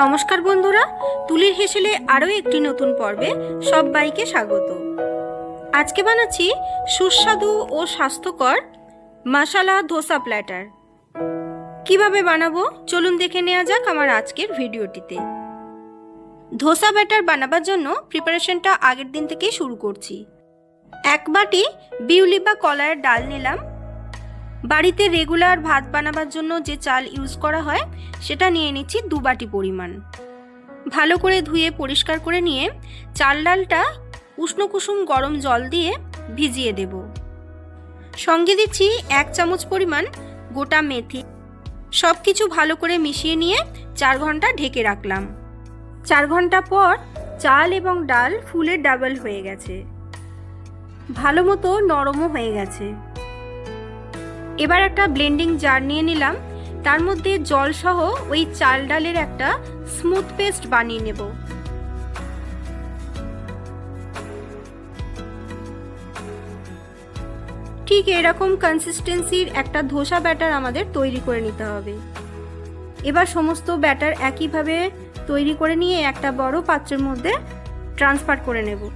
নমস্কার বন্ধুরা, তুলির হেসেলে আরও একটি নতুন পর্বে সবাইকে স্বাগত। আজকে বানাচ্ছি সুস্বাদু ও স্বাস্থ্যকর মশালা ধোসা প্ল্যাটার। কীভাবে বানাবো? চলুন দেখে নেওয়া যাক আমার আজকের ভিডিওটিতে। ধোসা ব্যাটার বানাবার জন্য প্রিপারেশনটা আগের দিন থেকেই শুরু করছি। এক বাটি বিউলি বা কলার ডাল নিলাম। বাড়িতে রেগুলার ভাত বানাবার জন্য যে চাল ইউজ করা হয়, সেটা নিয়ে নিচ্ছি দু বাটি পরিমাণ। ভালো করে ধুয়ে পরিষ্কার করে নিয়ে চাল ডালটা উষ্ণ কুসুম গরম জল দিয়ে ভিজিয়ে দেব। সঙ্গে দিচ্ছি এক চামচ পরিমাণ গোটা মেথি। সব কিছু ভালো করে মিশিয়ে নিয়ে চার ঘণ্টা ঢেকে রাখলাম। চার ঘণ্টা পর চাল এবং ডাল ফুলের ডাবল হয়ে গেছে। ভালো মতো নরমও হয়ে গেছে। এবার একটা ব্লেন্ডিং জার নিয়ে নিলাম। তার মধ্যে জল সহ ওই চাল ডালের একটা স্মুথ পেস্ট বানিয়ে নেব। ঠিক এরকম কনসিস্টেন্সির একটা ধোসা ব্যাটার আমাদের তৈরি করে নিতে হবে। এবার সমস্ত ব্যাটার একইভাবে তৈরি করে নিয়ে একটা বড় পাত্রের মধ্যে ট্রান্সফার করে নেব।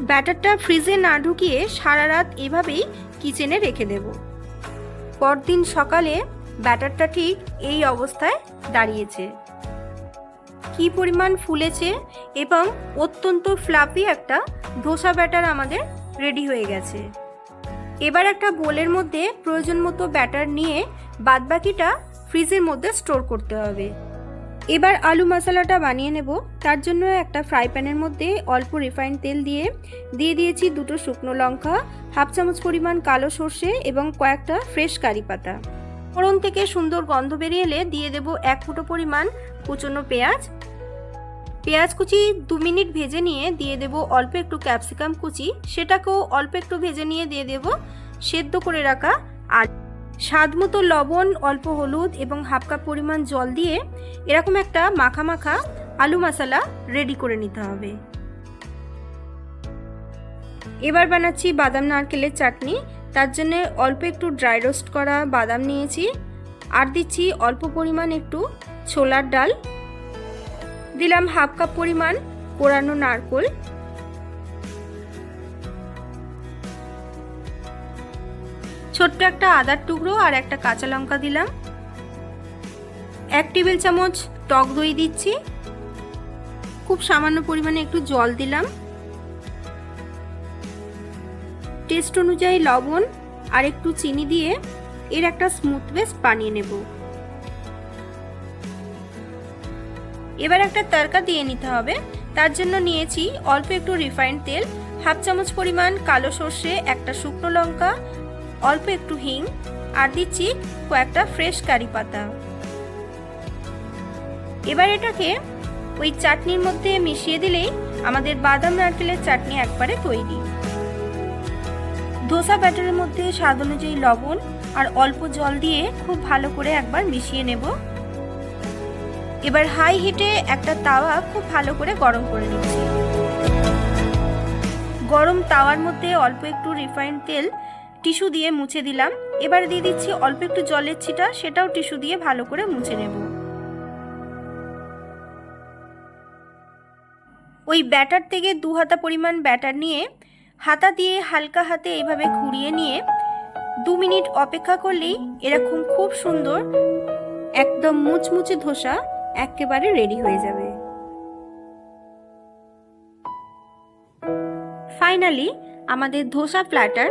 ব্যাটারটা ফ্রিজে না ঢুকিয়ে সারা রাত এভাবেই কিচেনে রেখে দেবো। পরদিন সকালে ব্যাটারটা ঠিক এই অবস্থায় দাঁড়িয়েছে। কি পরিমাণ ফুলেছে এবং অত্যন্ত ফ্লাপি একটা ধোসা ব্যাটার আমাদের রেডি হয়ে গেছে। এবার একটা বোলের মধ্যে প্রয়োজন মতো ব্যাটার নিয়ে বাদবাকিটা ফ্রিজের মধ্যে স্টোর করতে হবে। এবার আলু মশলাটা বানিয়ে নেব। তার জন্য একটা ফ্রাই প্যানের মধ্যে অল্প রিফাইন্ড তেল দিয়ে দিয়ে দিয়েছি দুটো শুকনো লঙ্কা, হাফ চামচ পরিমাণ কালো সর্ষে এবং কয়েকটা ফ্রেশ কারি পাতা। ফোড়ন থেকে সুন্দর গন্ধ বেরিয়ে এলে দিয়ে দেব এক ফুটো পরিমাণ কুচনো পেঁয়াজ। পেঁয়াজ কুচি দু মিনিট ভেজে নিয়ে দিয়ে দেব অল্প একটু ক্যাপসিকাম কুচি। সেটাকেও অল্প একটু ভেজে নিয়ে দিয়ে দেব সেদ্ধ করে রাখা আর স্বাদ মতো লবণ, অল্প হলুদ এবং হাফ কাপ পরিমাণ জল দিয়ে এরকম একটা মাখা মাখা আলু মশলা রেডি করে নিতে হবে। এবার বানাচ্ছি বাদাম নারকেলের চাটনি। তার জন্য অল্প একটু ড্রাই রোস্ট করা বাদাম নিয়েছি। আর দিচ্ছি অল্প পরিমাণ একটু ছোলার ডাল। দিলাম হাফ কাপ পরিমাণ কোরানো নারকোল। ছোট্ট একটা আদার টুকরো আর একটা কাঁচা লঙ্কা দিলাম। এক টেবিল চামচ টক দই দিচ্ছি। খুব সামান্য পরিমাণে একটু জল দিলাম। টেস্ট অনুযায়ী লবণ আর একটু চিনি দিয়ে এর একটা স্মুথ পেস্ট বানিয়ে নেব। এবার একটা তরকা দিয়ে নিতে হবে। তার জন্য নিয়েছি অল্প একটু রিফাইন্ড তেল, হাফ চামচ পরিমাণ কালো সর্ষে, একটা শুকনো লঙ্কা অল্প একটু হিং আর দিচ্ছি কয়েকটা ফ্রেশ কারি পাতা। এবার এটাকে ওই চাটনির মধ্যে মিশিয়ে দিলেই আমাদের বাদাম নারকেলের চাটনি একবারে তৈরি। ধোসা ব্যাটারের মধ্যে স্বাদ অনুযায়ী লবণ আর অল্প জল দিয়ে খুব ভালো করে একবার মিশিয়ে নেব। এবার হাই হিটে একটা তাওয়া খুব ভালো করে গরম করে নিচ্ছি। গরম তাওয়ার মধ্যে অল্প একটু রিফাইন্ড তেল টিস্যু দিয়ে মুছে দিলাম। এবার দিয়ে দিচ্ছি অল্প একটু জলের ছিটা, সেটাও টিস্যু দিয়ে ভালো করে মুছে নেব। ওই ব্যাটার থেকে দু হাতা পরিমাণ ব্যাটার নিয়ে হাতা দিয়ে হালকা হাতে এভাবে ঘুরিয়ে নিয়ে দু মিনিট অপেক্ষা করলেই এরকম খুব সুন্দর একদম মুচমুচে ধোসা একেবারে রেডি হয়ে যাবে। ফাইনালি আমাদের ধোসা প্ল্যাটার